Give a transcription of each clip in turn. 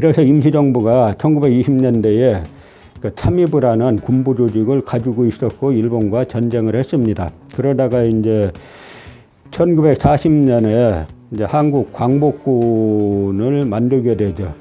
그래서 임시정부가 1920년대에 그 하는 군부 조직을 가지고 있었고 일본과 전쟁을 했습니다. 그러다가 이제 1940년에 이제 한국 광복군을 만들게 되죠.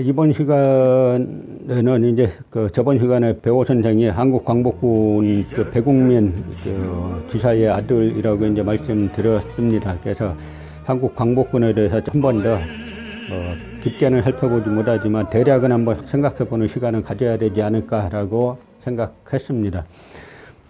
이번 시간에는 이제 그 저번 시간에 배우 선생이 한국 광복군 그 배국민 그 지사의 아들이라고 이제 말씀드렸습니다. 그래서 한국 광복군에 대해서 한 번 더 어, 깊게는 살펴보지 못하지만 대략은 한번 생각해보는 시간을 가져야 되지 않을까라고 생각했습니다.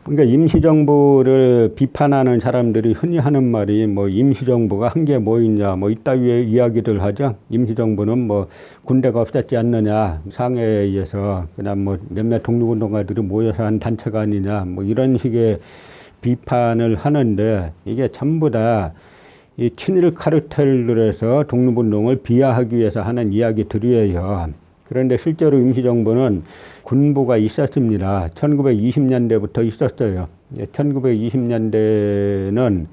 그러니까 임시정부를 비판하는 사람들이 흔히 하는 말이 뭐 임시정부가 한 게 뭐 있냐 뭐 이따위의 이야기들 하죠. 임시정부는 뭐 군대가 없었지 않느냐 상해에 의해서 그냥 뭐 몇몇 독립운동가들이 모여서 한 단체가 아니냐 뭐 이런 식의 비판을 하는데 이게 전부 다 이 친일 카르텔들에서 독립운동을 비하하기 위해서 하는 이야기들이에요. 그런데 실제로 임시정부는 군부가 있었습니다. 1920년대부터 있었어요. 1920년대는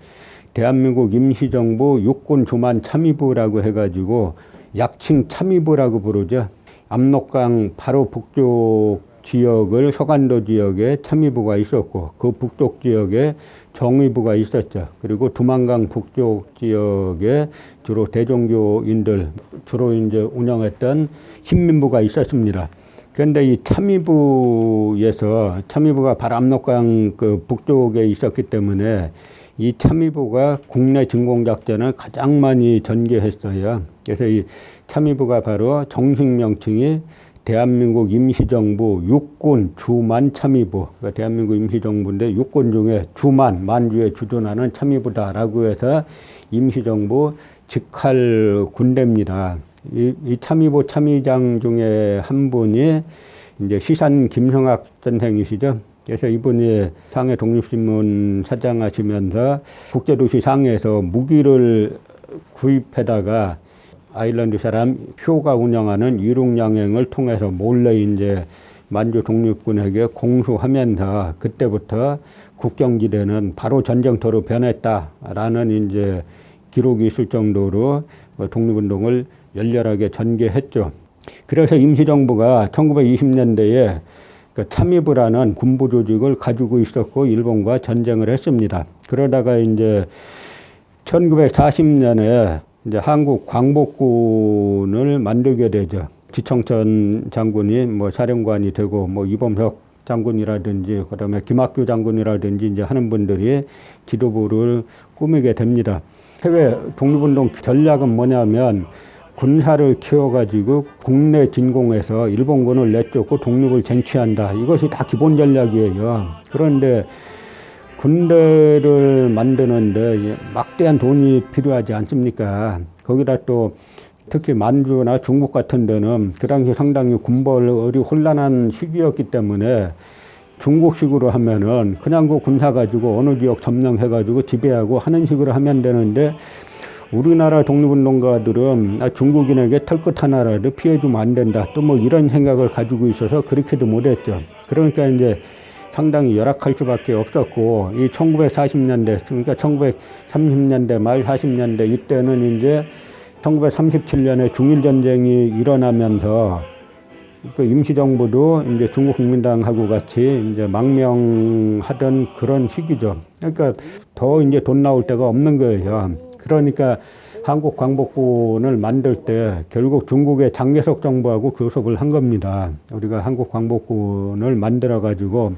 대한민국 임시정부 육군 조만 참의부라고 해가지고 약칭 참의부라고 부르죠. 압록강 바로 북쪽 지역을 서간도 지역에 참의부가 있었고 그 북쪽 지역에 정의부가 있었죠. 그리고 두만강 북쪽 지역에 주로 대종교인들 주로 이제 운영했던 신민부가 있었습니다. 그런데 이 참의부에서 참의부가 바로 압록강 그 북쪽에 있었기 때문에 이 참의부가 국내 진공작전을 가장 많이 전개했어요. 그래서 이 참의부가 바로 정식 명칭이 대한민국 임시정부 육군 주만 참의부, 그러니까 대한민국 임시정부인데 육군 중에 주만 만주에 주둔하는 참의부다라고 해서 임시정부 직할 군대입니다. 이, 이 참의부 참의장 중에 한 분이 이제 시산 김성학 선생이시죠. 그래서 이분이 상해 독립신문 사장하시면서 국제도시 상해에서 무기를 구입해다가 아일랜드 사람 효가 운영하는 이륙양행을 통해서 몰래 이제 만주 독립군에게 공수하면서 그때부터 국경지대는 바로 전쟁터로 변했다라는 이제 기록이 있을 정도로 뭐 독립운동을 열렬하게 전개했죠. 그래서 임시정부가 1920년대에 그 하는 군부 조직을 가지고 있었고 일본과 전쟁을 했습니다. 그러다가 이제 1940년에 이제 한국 광복군을 만들게 되죠. 지청천 장군이 뭐 사령관이 되고 뭐 이범석 장군이라든지 그다음에 김학규 장군이라든지 이제 하는 분들이 지도부를 꾸미게 됩니다. 해외 독립운동 전략은 뭐냐면 군사를 키워가지고 국내 진공에서 일본군을 내쫓고 독립을 쟁취한다. 이것이 다 기본 전략이에요. 그런데 군대를 만드는데 막대한 돈이 필요하지 않습니까? 거기다 또 특히 만주나 중국 같은 데는 그 당시 상당히 군벌이 혼란한 시기였기 때문에 중국식으로 하면은 그냥 그 군사 가지고 어느 지역 점령해가지고 지배하고 하는 식으로 하면 되는데 우리나라 독립운동가들은 아, 중국인에게 털끝 하나라도 피해주면 안 된다. 또 뭐 이런 생각을 가지고 있어서 그렇게도 못했죠. 그러니까 이제 상당히 열악할 수밖에 없었고 이 1940년대 그러니까 1930년대 말 40년대 이때는 이제 1937년에 중일 전쟁이 일어나면서 그 임시정부도 이제 중국 국민당하고 같이 이제 망명하던 그런 시기죠. 그러니까 더 이제 돈 나올 데가 없는 거예요. 그러니까 한국 광복군을 만들 때 결국 중국의 장개석 정부하고 교섭을 한 겁니다. 우리가 한국 광복군을 만들어 가지고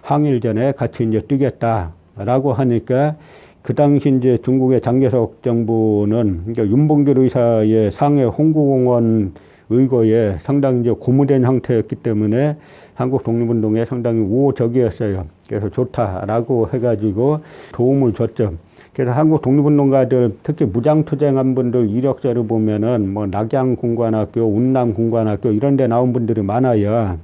항일전에 같이 이제 뛰겠다라고 하니까 그 당시 이제 중국의 장개석 정부는 그러니까 윤봉길 의사의 상해 홍구공원 의거에 상당히 이제 고무된 형태였기 때문에 한국 독립운동에 상당히 우호적이었어요. 그래서 좋다라고 해가지고 도움을 줬죠. 그래서 한국 독립운동가들 특히 무장투쟁한 분들 이력서를 보면은 뭐 낙양군관학교, 운남군관학교 이런 데 나온 분들이 많아요.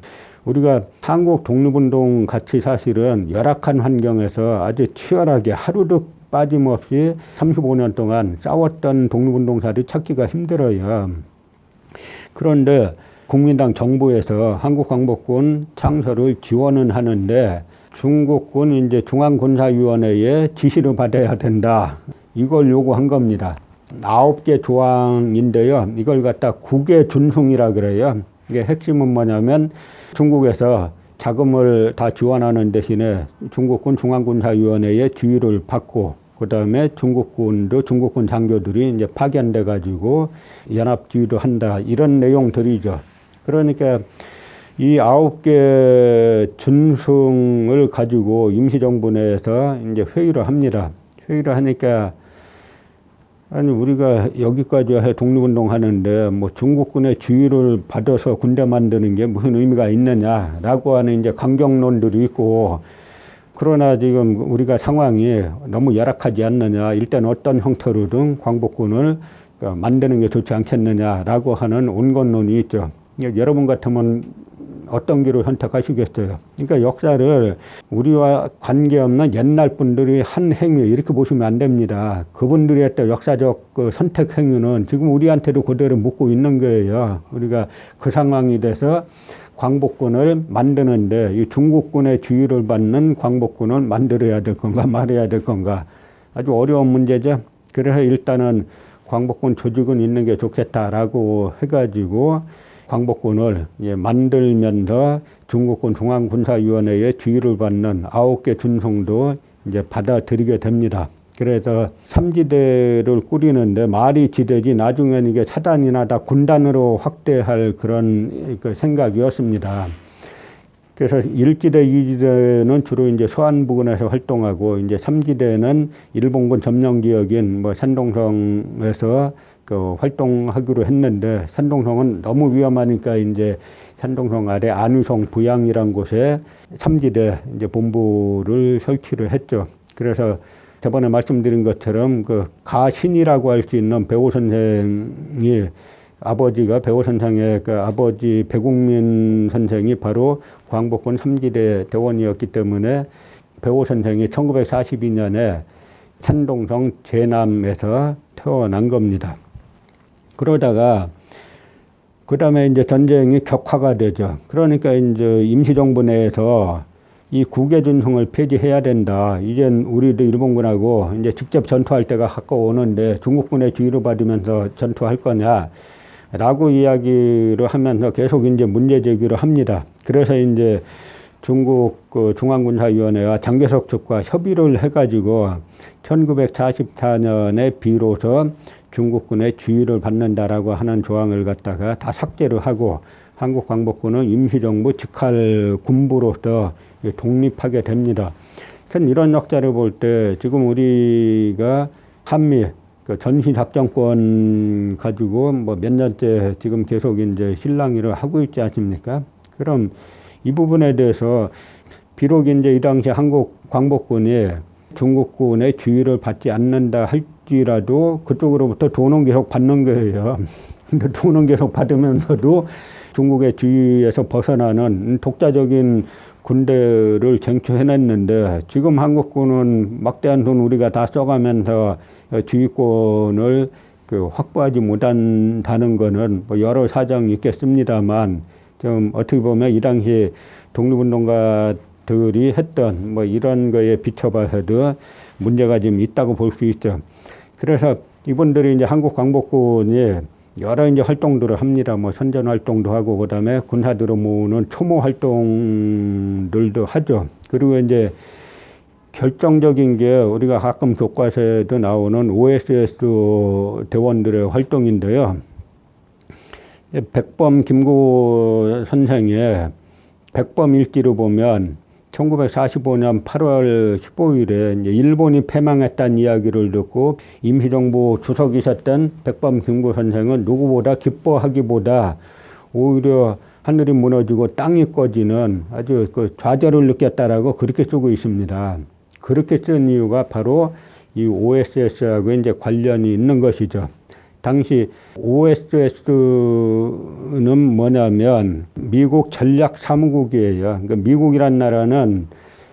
우리가 한국 독립운동 같이 사실은 열악한 환경에서 아주 치열하게 하루도 빠짐없이 35년 동안 싸웠던 독립운동사들이 찾기가 힘들어요. 그런데 국민당 정부에서 한국광복군 창설을 지원은 하는데 중국군 이제 중앙군사위원회의 지시를 받아야 된다. 이걸 요구한 겁니다. 아홉 개 조항인데요. 이걸 갖다 국외 준송이라 그래요. 이게 핵심은 뭐냐면 중국에서 자금을 다 지원하는 대신에 중국군 중앙군사위원회의 지휘를 받고 그 다음에 중국군도 중국군 장교들이 이제 파견돼 가지고 연합 지휘도 한다 이런 내용들이죠. 그러니까 이 아홉 개 준승을 가지고 임시정부 내에서 이제 회의를 합니다. 회의를 하니까 아니 우리가 여기까지 해 독립운동 하는데 뭐 중국군의 지휘를 받아서 군대 만드는 게 무슨 의미가 있느냐라고 하는 이제 강경론들이 있고 그러나 지금 우리가 상황이 너무 열악하지 않느냐 일단 어떤 형태로든 광복군을 그 만드는 게 좋지 않겠느냐라고 하는 온건론이 있죠. 여러분 같으면 어떤 길을 선택하시겠어요? 그러니까 역사를 우리와 관계없는 옛날 분들이 한 행위 이렇게 보시면 안 됩니다. 그분들이 했던 역사적 그 선택 행위는 지금 우리한테도 그대로 묻고 있는 거예요. 우리가 그 상황이 돼서 광복군을 만드는데 이 중국군의 주의를 받는 광복군을 만들어야 될 건가 말해야 될 건가 아주 어려운 문제죠. 그래서 일단은 광복군 조직은 있는 게 좋겠다라고 해가지고 광복군을 예, 만들면서 중국군 중앙군사위원회의 지휘를 받는 아홉 개 준송도 이제 받아들이게 됩니다. 그래서 삼지대를 꾸리는데 말이 지대지 나중에는 이게 사단이나 다 군단으로 확대할 그런 그 생각이었습니다. 그래서 일지대, 이지대는 주로 이제 서안 부근에서 활동하고 이제 삼지대는 일본군 점령 지역인 뭐 산동성에서 그 활동하기로 했는데 산동성은 너무 위험하니까 이제 산동성 아래 안유성 부양이란 곳에 삼지대 이제 본부를 설치를 했죠. 그래서 저번에 말씀드린 것처럼 그 가신이라고 할 수 있는 배우 선생이 아버지가 배우 선생의 그 아버지 배국민 선생이 바로 광복군 삼지대 대원이었기 때문에 배우 선생이 1942년에 산동성 제남에서 태어난 겁니다. 그러다가 그 다음에 이제 전쟁이 격화가 되죠. 그러니까 이제 임시정부 내에서 이 국외준성을 폐지해야 된다. 이젠 우리도 일본군하고 이제 직접 전투할 때가 가까워 오는데 중국군의 지휘를 받으면서 전투할 거냐. 라고 이야기를 하면서 계속 이제 문제 제기를 합니다. 그래서 이제 중국 그 중앙군사위원회와 장개석 측과 협의를 해가지고 1944년에 비로소 중국군의 주의를 받는다라고 하는 조항을 갖다가 다 삭제를 하고 한국 광복군은 임시정부 직할 군부로서 독립하게 됩니다. 전 이런 역사를 볼 때 지금 우리가 한미 그 전시작전권 가지고 뭐 몇 년째 지금 계속 이제 실랑이를 하고 있지 않습니까? 그럼 이 부분에 대해서 비록 이제 이 당시 한국 광복군이 중국군의 주의를 받지 않는다 할 지라도 그쪽으로부터 돈은 계속 받는 거예요. 근데 돈은 계속 받으면서도 중국의 주의에서 벗어나는 독자적인 군대를 쟁취해냈는데 지금 한국군은 막대한 돈 우리가 다 써가면서 주의권을 그 확보하지 못한다는 거는 뭐 여러 사정이 있겠습니다만 좀 어떻게 보면 이 당시 독립운동가 들이 했던 뭐 이런 거에 비춰봐서도 문제가 좀 있다고 볼 수 있죠. 그래서 이분들이 이제 한국 광복군이 여러 이제 활동들을 합니다. 뭐 선전 활동도 하고 그다음에 군사들을 모으는 초모 활동들도 하죠. 그리고 이제 결정적인 게 우리가 가끔 교과서에도 나오는 OSS 대원들의 활동인데요. 백범 김구 선생의 백범 일기를 보면 1945년 8월 15일에 일본이 패망했다는 이야기를 듣고 임시정부 주석이셨던 백범 김구 선생은 누구보다 기뻐하기보다 오히려 하늘이 무너지고 땅이 꺼지는 아주 그 좌절을 느꼈다라고 그렇게 쓰고 있습니다. 그렇게 쓴 이유가 바로 이 OSS하고 이제 관련이 있는 것이죠. 당시 OSS는 뭐냐면 미국 전략 사무국이에요. 그러니까 미국이란 나라는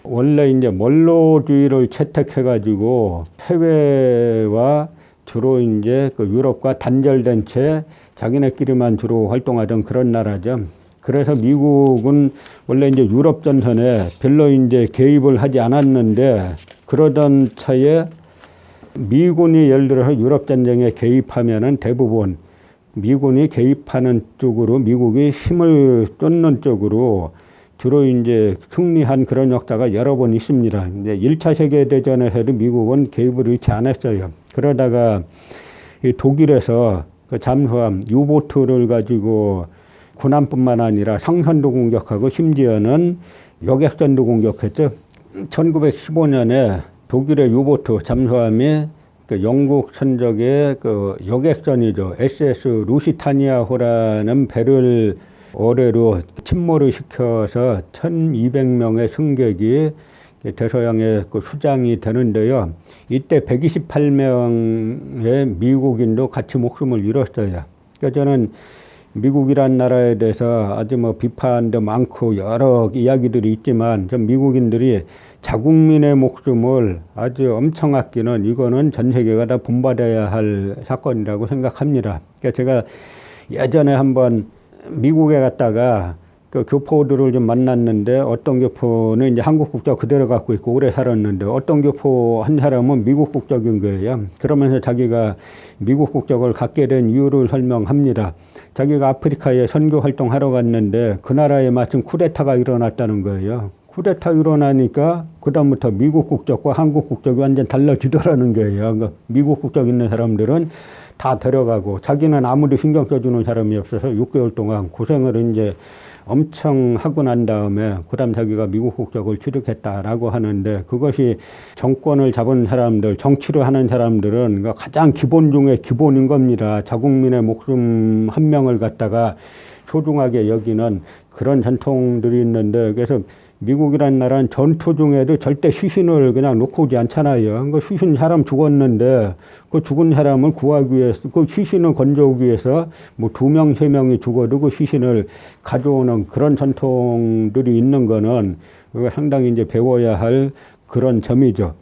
원래 이제 원로주의를 채택해가지고 해외와 주로 이제 그 유럽과 단절된 채 자기네끼리만 주로 활동하던 그런 나라죠. 그래서 미국은 원래 이제 유럽 전선에 별로 이제 개입을 하지 않았는데 그러던 차에 미군이 예를 들어서 유럽 전쟁에 개입하면은 대부분 미군이 개입하는 쪽으로 미국이 힘을 쫓는 쪽으로 주로 이제 승리한 그런 역사가 여러 번 있습니다. 이제 1차 세계대전에서도 미국은 개입을 잃지 않았어요. 그러다가 이 독일에서 그 잠수함 유보트를 가지고 군함뿐만 아니라 상선도 공격하고 심지어는 여객선도 공격했죠. 1915년에 독일의 유보트 잠수함이 그 영국 선적의 그 여객선이죠. SS 루시타니아호라는 배를 어뢰로 침몰을 시켜서 1,200명의 승객이 대서양의 그 수장이 되는데요. 이때 128명의 미국인도 같이 목숨을 잃었어요. 그러니까 저는 미국이란 나라에 대해서 아주 뭐 비판도 많고 여러 이야기들이 있지만 전 미국인들이 자국민의 목숨을 아주 엄청 아끼는 이거는 전 세계가 다 본받아야 할 사건이라고 생각합니다. 그러니까 제가 예전에 한번 미국에 갔다가 그 교포들을 좀 만났는데 어떤 교포는 이제 한국 국적 그대로 갖고 있고 오래 살았는데 어떤 교포 한 사람은 미국 국적인 거예요. 그러면서 자기가 미국 국적을 갖게 된 이유를 설명합니다. 자기가 아프리카에 선교 활동하러 갔는데 그 나라에 마침 쿠데타가 일어났다는 거예요. 쿠데타 일어나니까 그다음부터 미국 국적과 한국 국적이 완전 달라지더라는 거예요. 그러니까 미국 국적 있는 사람들은 다 데려가고 자기는 아무리 신경 써주는 사람이 없어서 6개월 동안 고생을 이제 엄청 하고 난 다음에 그다음 자기가 미국 국적을 취득했다라고 하는데 그것이 정권을 잡은 사람들 정치를 하는 사람들은 그 가장 기본 중에 기본인 겁니다. 자국민의 목숨 한 명을 갖다가 소중하게 여기는 그런 전통들이 있는데 그래서 미국이란 나라는 전투 중에도 절대 시신을 그냥 놓고 오지 않잖아요. 그 시신 사람 죽었는데 그 죽은 사람을 구하기 위해서 그 시신을 건져오기 위해서 뭐 두 명, 세 명이 죽어도 그 시신을 가져오는 그런 전통들이 있는 거는 상당히 이제 배워야 할 그런 점이죠.